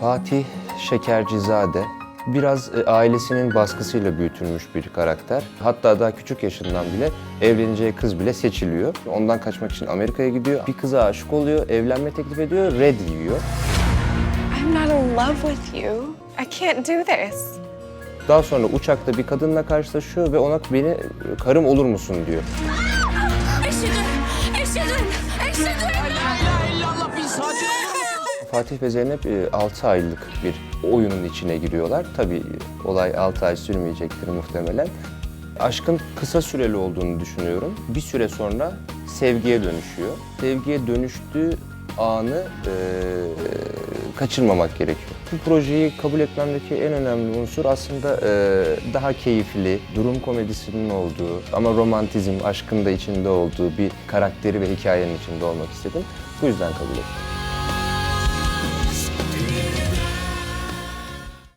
Fatih Şekercizade biraz e, ailesinin baskısıyla büyütülmüş bir karakter. Hatta daha küçük yaşından bile evleneceği kız bile seçiliyor. Ondan kaçmak için Amerika'ya gidiyor. Bir kıza aşık oluyor, evlenme teklif ediyor, red yiyor. I'm not in love with you. I can't do this. Daha sonra uçakta bir kadınla karşılaşıyor ve ona beni karım olur musun diyor. Eşhedü, eşhedü, eşhedü. Fatih ve Zeynep 6 aylık bir oyunun içine giriyorlar. Tabii olay 6 ay sürmeyecektir muhtemelen. Aşkın kısa süreli olduğunu düşünüyorum. Bir süre sonra sevgiye dönüşüyor. Sevgiye dönüştüğü anı e, kaçırmamak gerekiyor. Bu projeyi kabul etmemdeki en önemli unsur aslında e, daha keyifli, durum komedisinin olduğu ama romantizm, aşkın da içinde olduğu bir karakteri ve hikayenin içinde olmak istedim. Bu yüzden kabul ettim.